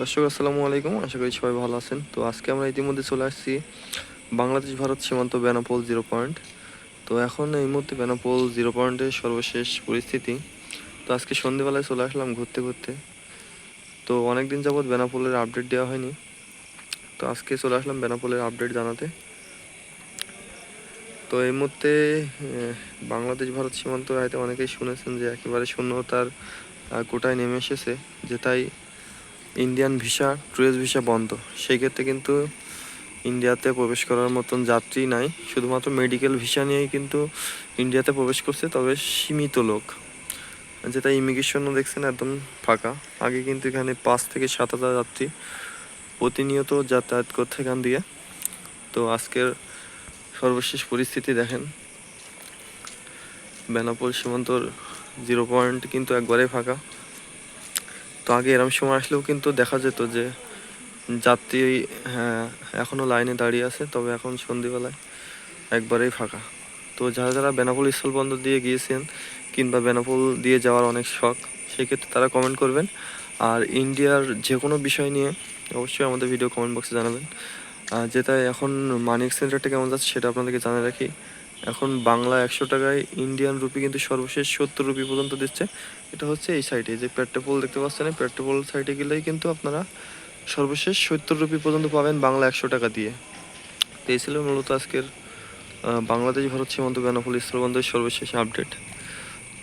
দর্শক, আসসালামু আলাইকুম। আশা করি সবাই ভালো আছেন। তো আজকে আমরা ইতিমধ্যে চলে আসছি বাংলাদেশ ভারত সীমান্ত বেনাপোল জিরো পয়েন্ট। তো এখন এই মুহূর্তে বেনাপোল জিরো পয়েন্টের সর্বশেষ পরিস্থিতি। তো আজকে সন্ধেবেলায় চলে আসলাম ঘুরতে ঘুরতে। তো অনেক দিন যাবৎ বেনাপোলের আপডেট দেওয়া হয়নি। তো আজকে চলে আসলাম বেনাপোলের আপডেট জানাতে। তো এই মুহূর্তে বাংলাদেশ ভারত সীমান্ত হয়তো অনেকেই শুনেছেন যে একেবারে শূন্যতার কোটায় নেমে এসেছে, যে তাই ইন্ডিয়ান ভিসা ট্যুরিস্ট ভিসা বন্ধ। সেই ক্ষেত্রে কিন্তু ইন্ডিয়াতে প্রবেশ করার মতন যাত্রী নাই। শুধুমাত্র মেডিকেল ভিসা নিয়েই কিন্তু ইন্ডিয়াতে প্রবেশ করছে, তবে সীমিত লোক। যেটা ইমিগ্রেশনও দেখছেন, একদম ফাঁকা। আগে কিন্তু এখানে পাঁচ থেকে সাত হাজার যাত্রী প্রতিনিয়ত যাতায়াত করছে এখান দিয়ে। তো আজকের সর্বশেষ পরিস্থিতি দেখেন। বেনাপোল সীমান্তর জিরো পয়েন্ট কিন্তু একবারে ফাঁকা। তো আগে এরম সময় আসলেও কিন্তু দেখা যেত যে যাত্রী হ্যাঁ এখনও লাইনে দাঁড়িয়ে আছে, তবে এখন সন্ধ্যেবেলায় একবারেই ফাঁকা। তো যারা যারা বেনাপোল স্থলবন্দর দিয়ে গিয়েছেন কিংবা বেনাপোল দিয়ে যাওয়ার অনেক শখ, সেক্ষেত্রে তারা কমেন্ট করবেন। আর ইন্ডিয়ার যে কোনো বিষয় নিয়ে অবশ্যই আমাদের ভিডিও কমেন্ট বক্সে জানাবেন। যেটা এখন মানি এক্সচেঞ্জ রেটটা কেমন যাচ্ছে সেটা আপনাদেরকে জানিয়ে রাখি। এখন বাংলা একশো টাকায় ইন্ডিয়ান রুপি কিন্তু সর্বশেষ সত্তর রুপি পর্যন্ত দিচ্ছে। এটা হচ্ছে এই সাইডে যে পেট্রোপোল দেখতে পাচ্ছেন পেট্রোপোল সাইডে গেলেই কিন্তু আপনারা সর্বশেষ সত্তর রুপি পর্যন্ত পাবেন বাংলা একশো টাকা দিয়ে। তো এই ছিল মূলত আজকের বাংলাদেশ, ভারত সীমান্ত বেনাপোল স্থলবন্দরের সর্বশেষ আপডেট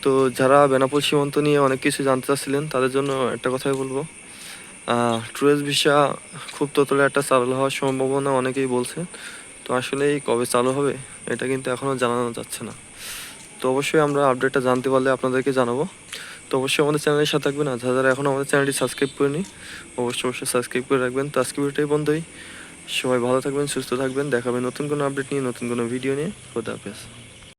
তো যারা বেনাপোল সীমান্ত নিয়ে অনেক কিছু জানতে চাচ্ছিলেন, তাদের জন্য একটা কথাই বলব। ট্যুরিস্ট ভিসা খুব তোতলে একটা চালু হওয়ার সম্ভাবনা অনেকেই বলছে তো আসলে এই কবে চালু হবে, এটা কিন্তু এখনও জানানো যাচ্ছে না। তো অবশ্যই আমরা আপডেটটা জানতে পারলে আপনাদেরকে জানাব। তো অবশ্যই আমাদের চ্যানেলের সাথে থাকবেন আর যারা এখনও আমাদের চ্যানেলটি সাবস্ক্রাইব করেনি, অবশ্যই অবশ্যই সাবস্ক্রাইব করে রাখবেন। তো আজকে ভিডিওটাই বন্ধই। সবাই ভালো থাকবেন, সুস্থ থাকবেন। দেখাবেন নতুন কোনো আপডেট নিয়ে, নতুন কোনো ভিডিও নিয়ে। খোদা হাফেজ।